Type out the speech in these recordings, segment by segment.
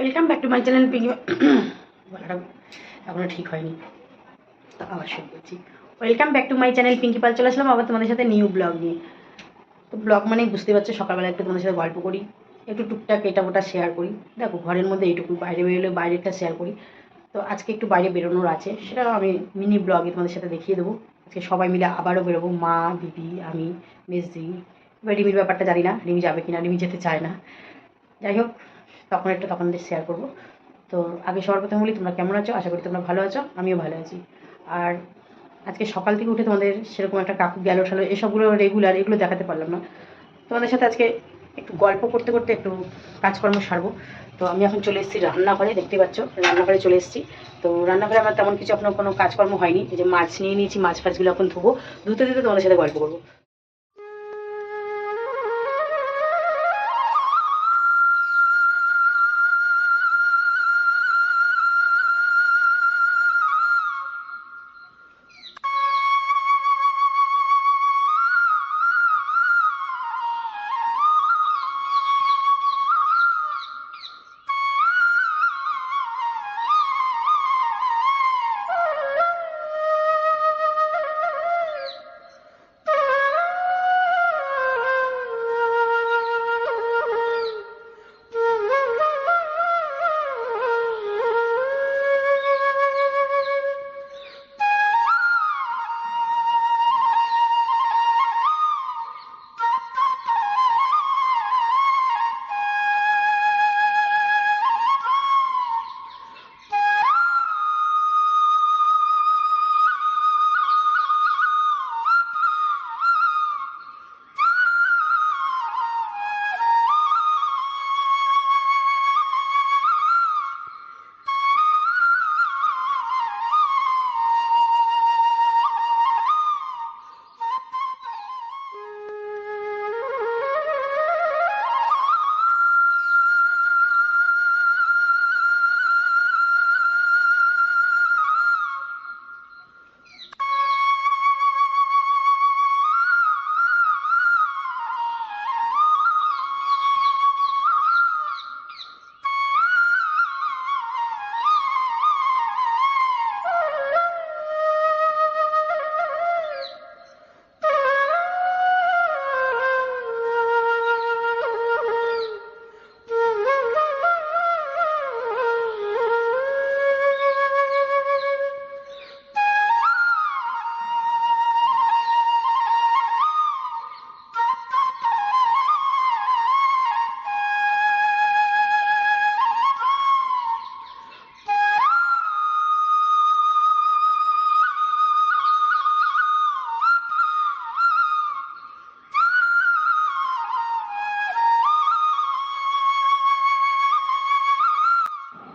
Welcome back to my channel Pinky বলাটা এখনও ঠিক হয়নি। আবার শুরু করছি। Welcome back to my channel Pinky Pal চলে আসলাম আবার তোমাদের সাথে নিউ ব্লগ নিয়ে। তো ব্লগ মানেই বুঝতে পারছ, সকালবেলা একটু তোমাদের সাথে গল্প করি, একটু টুকটাক এটা ওটা শেয়ার করি। দেখো, ঘরের মধ্যে এইটুকু, বাইরে বেরোলে বাইরেটা শেয়ার করি। তো আজকে একটু বাইরে বেরোনোর আছে, সেটা আমি মিনি ব্লগে তোমাদের সাথে দেখিয়ে দেবো। আজকে সবাই মিলে আবারও বেরোবো, মা, দিদি, আমি, মেজদি। এবার রিমির ব্যাপারটা জানি না, রিমি যাবে কিনা, রিমি যেতে চায় না। যাই হোক তখন একটু তখন শেয়ার করব। তো আগে সবার প্রথমে বলি, তোমরা কেমন আছো? আশা করি তোমরা ভালো আছো, আমিও ভালো আছি। আর আজকে সকাল থেকে উঠে তোমাদের সেরকম একটা কাকু গেল ঠালো, এসবগুলো রেগুলার এগুলো দেখাতে পারলাম না। তোমাদের সাথে আজকে একটু গল্প করতে করতে একটু কাজকর্ম সারবো। তো আমি এখন চলে এসেছি রান্নাঘরে, দেখতে পাচ্ছ, রান্নাঘরে চলে এসেছি। তো রান্নাঘরে আমার তেমন কিছু এখনও কোনো কাজকর্ম হয়নি। যে মাছ নিয়ে নিয়েছি মাছ ফাছগুলো এখন ধুবো, ধুতে ধুতে তোমাদের সাথে গল্প করব।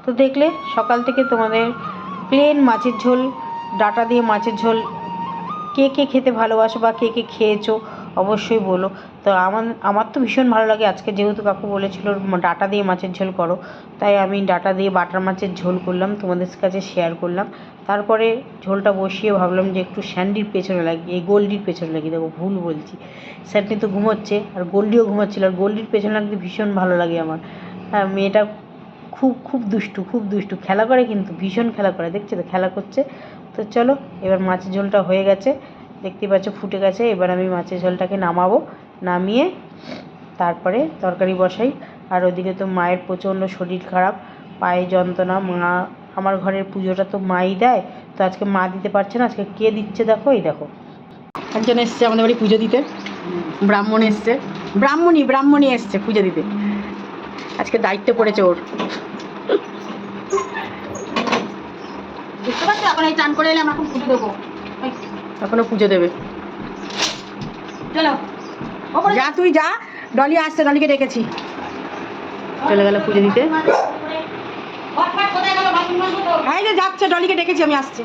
তো দেখলে সকাল থেকে তোমাদের প্লেন মাছের ঝোল, ডাটা দিয়ে মাছের ঝোল। কে কে খেতে ভালোবাসো বা কে কে খেয়েছো অবশ্যই বলো। তো আমার আমার তো ভীষণ ভালো লাগে। আজকে যেহেতু কাকু বলেছিল ডাটা দিয়ে মাছের ঝোল করো, তাই আমি ডাটা দিয়ে বাটার মাছের ঝোল করলাম, তোমাদের কাছে শেয়ার করলাম। তারপরে ঝোলটা বসিয়ে ভাবলাম যে একটু স্যান্ডির পেছনে লাগি এই গোল্ডির পেছনে লাগি দেখো ভুল বলছি। স্যান্ডি তো ঘুমোচ্ছে, আর গোল্ডিও ঘুমোচ্ছিল, আর গোল্ডির পেছনে লাগতে ভীষণ ভালো লাগে আমার। হ্যাঁ মেয়েটা খুব খুব দুষ্টু খুব দুষ্টু। খেলা করে কিন্তু, ভীষণ খেলা করে। দেখছ তো, খেলা করছে। তো চলো, এবার মাছের ঝোলটা হয়ে গেছে। দেখতে পাচ্ছ, ফুটে গেছে। এবার আমি মাছের ঝোলটাকে নামাবো, নামিয়ে তারপরে তরকারি বসাই। আর ওদিকে তো মায়ের প্রচণ্ড শরীর খারাপ। পায়ে যন্ত্রণা, মা, আমার ঘরের পুজোটা তো মাই দেয়। তো আজকে মা দিতে পারছে না, আজকে কে দিচ্ছে দেখো, এই দেখো। একজন এসছে আমাদের বাড়ি পুজো দিতে। ব্রাহ্মণ এসছে। ব্রাহ্মণী ব্রাহ্মণী এসছে পুজো দিতে। আজকে দায়িত্ব পড়েছে ওর। বুঝতে পারছ এখন এই চান করে এলাম এখন পুজো দেবো এখনও পুজো দেবে চলো যা তুই যা ডলি আসছে ডলিকে ডেকেছি চলে গেল পুজো দিতে এই যে যাচ্ছে ডলিকে ডেকেছি আমি আসছি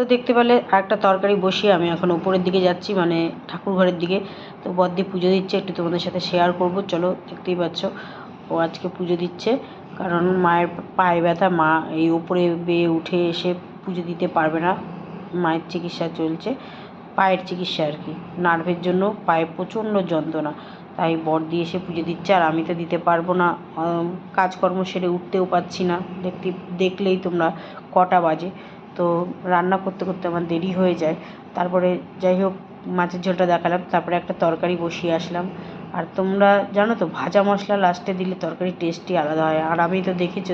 তো দেখতে পেলে একটা তরকারি বসিয়ে আমি এখন উপরের দিকে যাচ্ছি মানে ঠাকুর ঘরের দিকে। তো বদ্দি পুজো দিচ্ছে, একটু তোমাদের সাথে শেয়ার করব। চলো, দেখতেই পাচ্ছ, ও আজকে পুজো দিচ্ছে। কারণ মায়ের পায়ে ব্যথা, মা এই উপরে বেয়ে উঠে এসে পুজো দিতে পারবে না। মায়ের চিকিৎসা চলছে, পায়ের চিকিৎসা আর কি। নার্ভের জন্য পায়ে প্রচণ্ড যন্ত্রণা। তাই বর দিয়ে এসে পুজো দিচ্ছে, আর আমি তো দিতে পারব না। কাজকর্ম সেরে উঠতেও পারছি না। দেখতে, দেখলেই তোমরা কটা বাজে। তো রান্না করতে করতে আমার দেরি হয়ে যায়। তারপরে যাই হোক, মাছের ঝোলটা দেখালাম, তারপরে একটা তরকারি বসিয়ে আসলাম। আর তোমরা জানো তো, ভাজা মশলা লাস্টে দিলে তরকারি টেস্টই আলাদা হয়। আর আমি তো দেখেছ,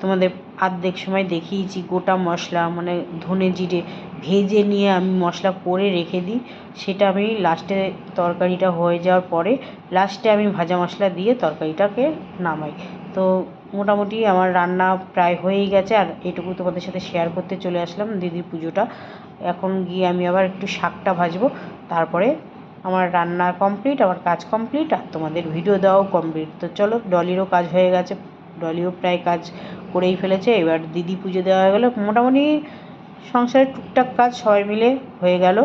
তোমাদের আর্ধেক সময় দেখিয়েছি গোটা মশলা মানে ধনে জিরে ভেজে নিয়ে আমি মশলা করে রেখে দিই। সেটা আমি লাস্টে তরকারিটা হয়ে যাওয়ার পরে লাস্টে আমি ভাজা মশলা দিয়ে তরকারিটাকে নামাই। তো মোটামুটি আমার রান্না প্রায় হয়েই গেছে, আর এটুকু তোমাদের সাথে শেয়ার করতে চলে আসলাম দিদির পুজোটা। এখন গিয়ে আমি আবার একটু শাকটা ভাজবো, তারপরে আমার রান্না কমপ্লিট আমার কাজ কমপ্লিট আর তোমাদের ভিডিও দেওয়াও কমপ্লিট তো চলো, ডলিরও কাজ হয়ে গেছে, ডলিও প্রায় কাজ করেই ফেলেছে। এবার দিদি পুজো দেওয়া হয়ে গেলো, মোটামুটি সংসারের টুকটাক কাজ সবাই মিলে হয়ে গেল।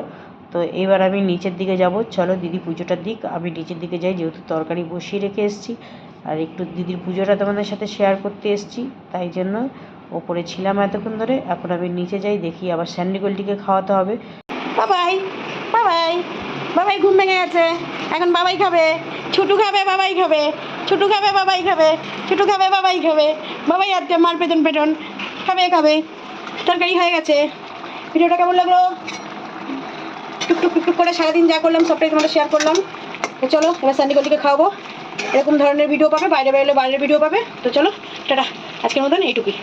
তো এবার আমি নিচের দিকে যাব, চলো দিদি পুজোটার দিক, আমি নিচের দিকে যাই, যেহেতু তরকারি বসিয়ে রেখে এসেছি। আর একটু দিদির পুজোটা তোমাদের সাথে শেয়ার করতে এসেছি, তাই জন্য ওপরে ছিলাম এতক্ষণ ধরে, এখন আমি নিচে যাই, দেখি আবার স্যান্ডিগোলটিকে খাওয়াতে হবে। বাবাই বাবাই বাবাই ঘুম ভেঙে গেছে। এখন বাবাই খাবে, ছুটু খাবে, বাবাই খাবে, ছুটু খাবে, বাবাই খাবে, ছুটু খাবে, বাবাই খাবে। বাবাই আজকে মার পেতন পেটন, খাবে খাবে। তরকারি হয়ে গেছে। ভিডিওটা কেমন লাগল? টুক টুক টুক টুক করে সারাদিন যা করলাম, সবটাই তোমাদের শেয়ার করলাম। চলো, এবার স্যান্ডি গল্লিকে খাওয়াবো। এরকম ধরনের ভিডিও পাবে, বাইরে বেরোলে বাইরের ভিডিও পাবে। তো চলো, টাটা। আজকের মতন এইটুকুই।